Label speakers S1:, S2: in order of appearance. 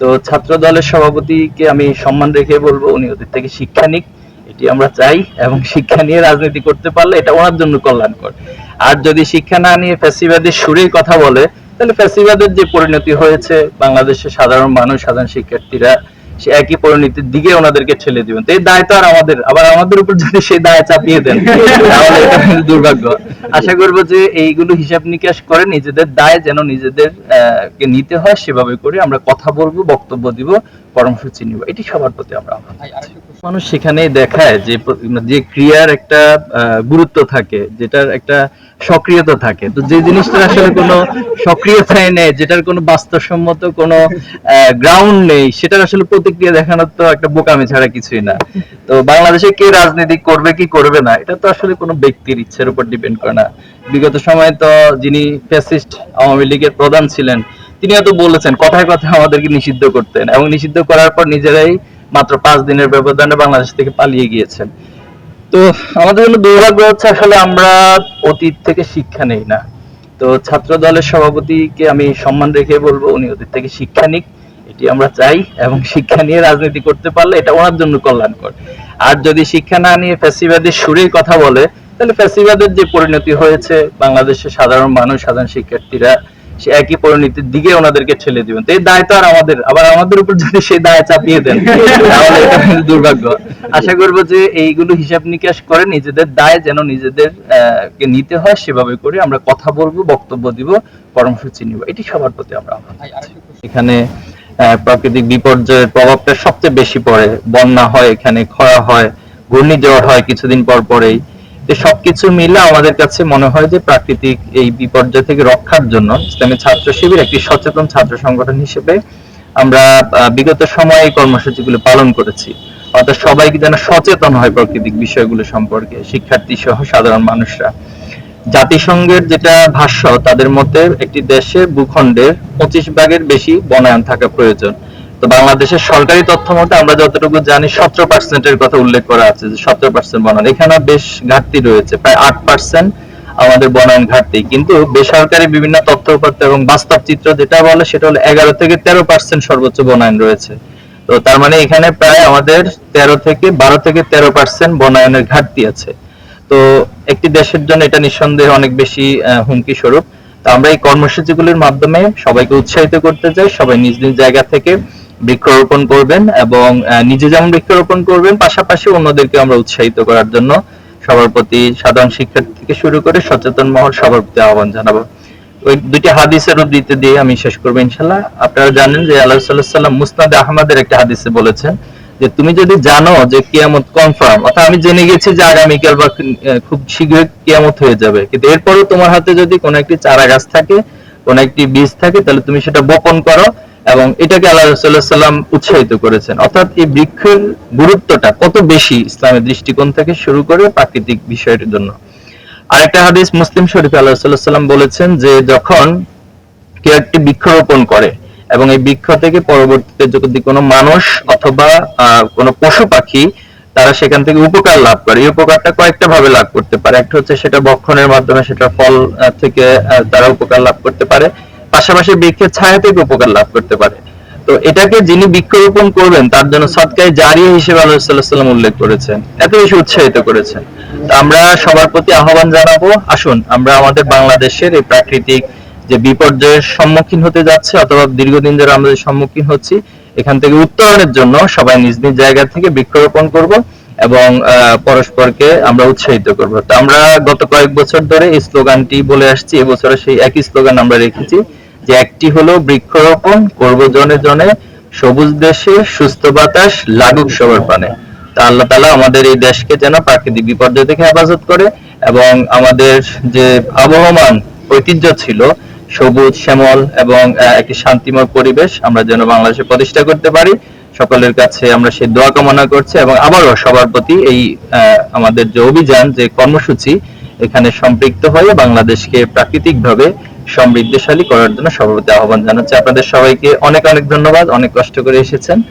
S1: তো ছাত্র দলের সভাপতিকে আমি সম্মান রেখে বলব, উনি ওদের থেকে শিক্ষা নিক। এটি আমরা চাই এবং শিক্ষা নিয়ে রাজনীতি করতে পারলে এটা ওনার জন্য কল্যাণকর। আর যদি শিক্ষা না নিয়ে ফ্যাসিবাদের সুরেই কথা বলে, তাহলে ফ্যাসিবাদের যে পরিণতি হয়েছে, বাংলাদেশের সাধারণ মানুষ, সাধারণ শিক্ষার্থীরা সে একই পরিণতির দিকে ওনাদেরকে ঠেলে দিবেন। তো এই দায় তো আর আমাদের, আবার আমাদের উপর যদি সেই দায় চাপিয়ে দেন দুর্ভাগ্য। আশা করব যে এইগুলো হিসাব নিকাশ করে নিজেদের দায় যেন নিজেদের নিতে হয় সেভাবে করে আমরা কথা বলব, বক্তব্য দিব। কর্মসূচি নিব এটি সবার প্রতি আমরা মানুষ সেখানে দেখায় যে যে ক্রিয়ার একটা আহ, গুরুত্ব থাকে যেটার একটা সক্রিয়তা থাকে। তো যে জিনিসটা আসলে কোনো সক্রিয়তায় নেই যেটার কোনো বাস্তবসম্মত কোনো গ্রাউন্ড নেই সেটার আসলে প্রতিক্রিয়া দেখানোর তো একটা বোকামি ছাড়া কিছুই না। তো বাংলাদেশে কে রাজনীতি করবে কি করবে না এটা তো আসলে কোনো ব্যক্তির ইচ্ছের উপর ডিপেন্ড করে না। বিগত সময়ে তো যিনি ফ্যাসিস্ট আওয়ামী লীগের প্রধান ছিলেন তিনি হয়তো বলেছেন, কথায় কথায় আমাদেরকে নিষিদ্ধ করতেন এবং নিষিদ্ধ করার পর নিজেরাই মাত্র পাঁচ দিনের ব্যবধানে বাংলাদেশ থেকে পালিয়ে গিয়েছেন। তো আমাদের জন্য দুর্ভাগ্য হচ্ছে আসলে আমরা অতীত থেকে শিক্ষা নেই না। তো ছাত্র দলের সভাপতিকে আমি সম্মান রেখে বলব, উনি ওদের থেকে শিক্ষা নিক, এটি আমরা চাই এবং শিক্ষা নিয়ে রাজনীতি করতে পারলে এটা ওনার জন্য কল্যাণকর। আর যদি শিক্ষা না নিয়ে ফ্যাসিবাদের সুরেই কথা বলে, তাহলে ফ্যাসিবাদের যে পরিণতি হয়েছে, বাংলাদেশের সাধারণ মানুষ, সাধারণ শিক্ষার্থীরা সে একই পরিণতির দিকে ওনাদেরকে ঠেলে দিবেন। তো এই দায় তো আর আমাদের আবার আমাদের উপর যদি সেই দায় চাপিয়ে দেন তাহলে এটা দুর্ভাগ্য। আশা করব যে এইগুলো হিসাব নিকাশ করে নিজেদের দায় যেন নিজেদের কে নিতে হয় সেভাবে করে আমরা কথা বলব বক্তব্য দিব কর্মসূচি নিব। এটি সবার প্রতি আমরা এখানে আহ, প্রাকৃতিক বিপর্যয়ের প্রভাবটা সবচেয়ে বেশি পড়ে। বন্যা হয় এখানে খরা হয় ঘূর্ণিঝড় হয় কিছুদিন পর পরেই। সবকিছু মিলে আমাদের কাছে মনে হয় যে প্রাকৃতিক এই বিপর্যয় থেকে রক্ষার জন্য ইসলামী ছাত্র শিবির একটি সচেতন ছাত্র সংগঠন হিসেবে আমরা বিগত সময়ে এই কর্মসূচিগুলো পালন করেছি। অর্থাৎ সবাইকে যেন সচেতন হয় প্রাকৃতিক বিষয়গুলো সম্পর্কে শিক্ষার্থী সহ সাধারণ মানুষরা। জাতিসংঘের যেটা ভাষ্য, তাদের মতে একটি দেশে ভূখণ্ডের পঁচিশ ভাগের বেশি বনায়ন থাকা প্রয়োজন। তো বাংলাদেশের সরকারি তথ্য মতে আমরা যতটুকু জানি সতেরো পার্সেন্টের কথা উল্লেখ করা আছে যে সতেরো পার্সেন্ট বনায়ন এখানে বেশ ঘাটতি রয়েছে, প্রায় আট পার্সেন্ট আমাদের বনায়ন ঘাটতি। কিন্তু বেসরকারি বিভিন্ন তথ্য উপাত্ত এবং বাস্তব চিত্র যেটা বলে সেটা হলো এগারো থেকে তেরো পার্সেন্ট সর্বোচ্চ বনায়ন রয়েছে। তো তার মানে এখানে প্রায় আমাদের তেরো থেকে বারো থেকে তেরো পার্সেন্ট বনায়নের ঘাটতি আছে। তো একটি দেশের জন্য এটা নিঃসন্দেহে অনেক বেশি হুমকি স্বরূপ। তো আমরা এই কর্মসূচিগুলির মাধ্যমে সবাইকে উৎসাহিত করতে চাই, সবাই নিজ নিজ জায়গা থেকে বৃক্ষরোপণ করবেন এবং নিজে যেমন বৃক্ষরোপণ করবেন, পাশাপাশি অন্যদেরকে আমরা উৎসাহিত করার জন্য সবার প্রতি সাধারণ শিক্ষার্থী থেকে শুরু করে সচেতন মহল সবার প্রতি আহ্বান জানাব। ওই দুইটি হাদিসের উদ্ধৃতি দিয়ে আমি শেষ করব ইনশাল্লাহ আপনারা জানেন যে আল্লাহ সাল্লাহ সাল্লাম মুসনাদ আহমদের একটা হাদিসে বলেছেন যে, তুমি যদি জানো যে কিয়ামত কনফার্ম অর্থাৎ আমি জেনে গেছি যে আগামীকাল বা খুব শীঘ্রই কিয়ামত হয়ে যাবে। কিন্তু এরপরও তোমার হাতে যদি কোনো একটি চারা গাছ থাকে, কোনো একটি বীজ থাকে, তাহলে তুমি সেটা বপন করো। এবং এটাকে আল্লাহ রসুল্লাহ সাল্লাম উৎসাহিত করেছেন। অর্থাৎ এই বৃক্ষের গুরুত্বটা কত বেশি ইসলামের দৃষ্টিকোণ থেকে শুরু করে প্রাকৃতিক বিষয়ের জন্য। আরেকটা হাদিস মুসলিম শরীফে আল্লাহ সাল্লাম বলেছেন যে যখন কেউ একটি বৃক্ষরোপণ করে এবং এই বৃক্ষ থেকে পরবর্তীতে যদি কোনো মানুষ অথবা কোনো পশু পাখি তারা সেখান থেকে উপকার লাভ করে। এই উপকারটা কয়েকটা ভাবে লাভ করতে পারে। একটা হচ্ছে সেটা বক্ষণের মাধ্যমে সেটা ফল থেকে তারা উপকার লাভ করতে পারে। পাশাপাশি বৃক্ষের ছায়া থেকে উপকার লাভ করতে পারে। তো এটাকে যিনি বৃক্ষরোপণ করবেন, তার জন্য সৎকায় জারিয়া হিসেবে আল্লাহ সাল্লাম উল্লেখ করেছেন। এত বেশি উৎসাহিত করেছেন। আমরা সবার প্রতি আহ্বান জানাব, আসুন, আমরা আমাদের বাংলাদেশের এই প্রাকৃতিক যে বিপর্যয়ের সম্মুখীন হতে যাচ্ছে অথবা দীর্ঘদিন ধরে আমরা সম্মুখীন হচ্ছি, এখান থেকে উত্তরণের জন্য সবাই নিজ নিজ জায়গা থেকে বৃক্ষরোপণ করব এবং পরস্পরকে আমরা উৎসাহিত করব। তো আমরা গত কয়েক বছর ধরে এই স্লোগানটি বলে আসছি এবছরে সেই একই স্লোগান আমরা রেখেছি। যে একটি হলো বৃক্ষরোপণ, করব জনে জনে, সবুজ দেশে, সুস্থ বাতাস, লাগুক সবার পানে। তা আল্লাহ তালা আমাদের এই দেশকে যেন প্রাকৃতিক বিপর্যয় থেকে হেফাজত করে এবং আমাদের যে আবহমান ঐতিহ্য ছিল, সবুজ, শ্যামল এবং একটি শান্তিময় পরিবেশ আমরা যেন বাংলাদেশে প্রতিষ্ঠা করতে পারি। সকলের কাছে আমরা সেই দোয়া কামনা করছি এবং আবারও সবার প্রতি এই আমাদের যে অভিযান, যে কর্মসূচি, এখানে সম্পৃক্ত হয়ে বাংলাদেশকে প্রাকৃতিকভাবে সমৃদ্ধশালী করার জন্য সভাপতি আহ্বান জানাচ্ছি। আপনাদের সবাইকে অনেক অনেক ধন্যবাদ, অনেক কষ্ট করে এসেছেন।